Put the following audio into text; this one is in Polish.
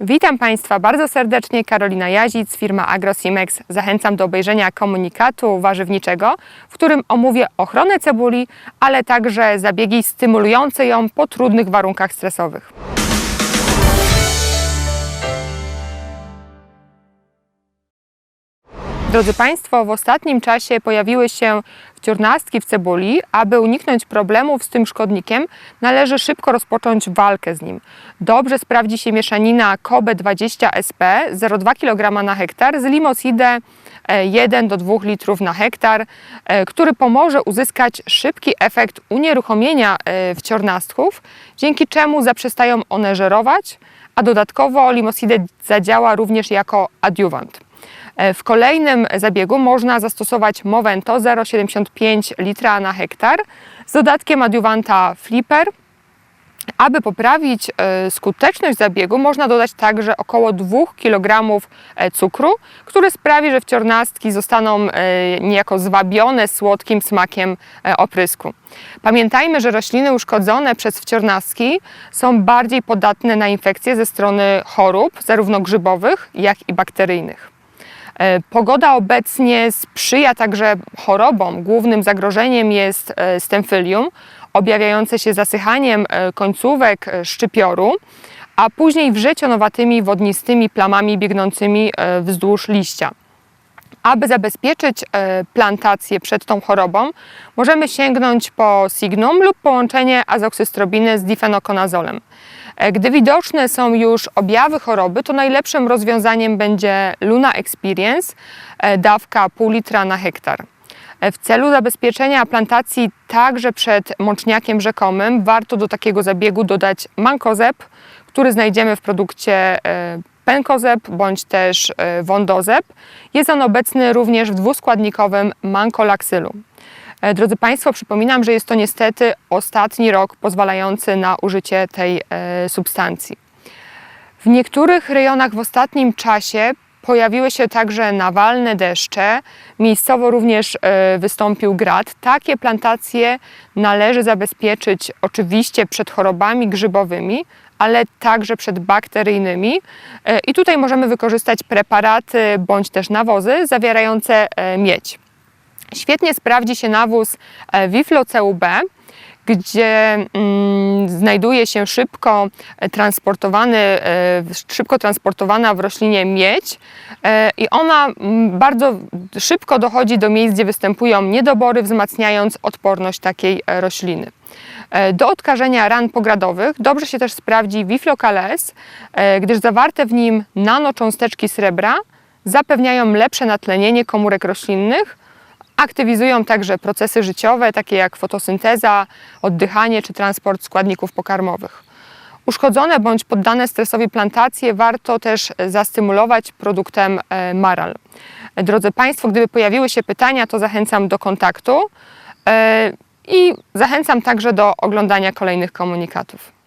Witam Państwa bardzo serdecznie, Karolina Jazic, firma AgroSimex. Zachęcam do obejrzenia komunikatu warzywniczego, w którym omówię ochronę cebuli, ale także zabiegi stymulujące ją po trudnych warunkach stresowych. Drodzy Państwo, w ostatnim czasie pojawiły się wciornastki w cebuli. Aby uniknąć problemów z tym szkodnikiem, należy szybko rozpocząć walkę z nim. Dobrze sprawdzi się mieszanina Kobe 20 SP 0,2 kg na hektar z limosidę 1 do 2 litrów na hektar, e, który pomoże uzyskać szybki efekt unieruchomienia e, wciornastków, dzięki czemu zaprzestają one żerować, a dodatkowo limosidę zadziała również jako adiuwant. E, W kolejnym zabiegu można zastosować Movento 0,75 litra na hektar z dodatkiem adiuwanta Flipper. Aby poprawić e, skuteczność zabiegu, można dodać także około 2 kg e, cukru, który sprawi, że wciornastki zostaną niejako zwabione słodkim smakiem oprysku. Pamiętajmy, że rośliny uszkodzone przez wciornastki są bardziej podatne na infekcje ze strony chorób, zarówno grzybowych, jak i bakteryjnych. E, Pogoda obecnie sprzyja także chorobom. Głównym zagrożeniem jest e, stemphylium, objawiające się zasychaniem e, końcówek szczypioru, a później wrzecionowatymi wodnistymi plamami biegnącymi wzdłuż liścia. Aby zabezpieczyć plantację przed tą chorobą, możemy sięgnąć po signum lub połączenie azoksystrobiny z difenokonazolem. Gdy widoczne są już objawy choroby, to najlepszym rozwiązaniem będzie Luna Experience, e, dawka pół litra na hektar. E, W celu zabezpieczenia plantacji także przed mączniakiem rzekomym warto do takiego zabiegu dodać mankozeb, który znajdziemy w produkcie e, penkozeb bądź też wondozeb. Jest on obecny również w dwuskładnikowym mankolaksylu. E, Drodzy Państwo, przypominam, że jest to niestety ostatni rok pozwalający na użycie tej e, substancji. W niektórych rejonach w ostatnim czasie pojawiły się także nawalne deszcze. Miejscowo również e, wystąpił grad. Takie plantacje należy zabezpieczyć oczywiście przed chorobami grzybowymi, ale także przed bakteryjnymi. I tutaj możemy wykorzystać preparaty bądź też nawozy zawierające miedź. Świetnie sprawdzi się nawóz e, Wiflo CUB, gdzie mm, znajduje się szybko transportowany, e, szybko transportowana w roślinie miedź e, i ona mm, bardzo szybko dochodzi do miejsc, gdzie występują niedobory, wzmacniając odporność takiej e, rośliny. E, Do odkażenia ran pogradowych dobrze się też sprawdzi Wiflocales, e, gdyż zawarte w nim nanocząsteczki srebra zapewniają lepsze natlenienie komórek roślinnych, aktywizują także procesy życiowe, takie jak fotosynteza, oddychanie czy transport składników pokarmowych. Uszkodzone bądź poddane stresowi plantacje warto też zastymulować produktem e, Maral. Drodzy Państwo, gdyby pojawiły się pytania, to zachęcam do kontaktu e, i zachęcam także do oglądania kolejnych komunikatów.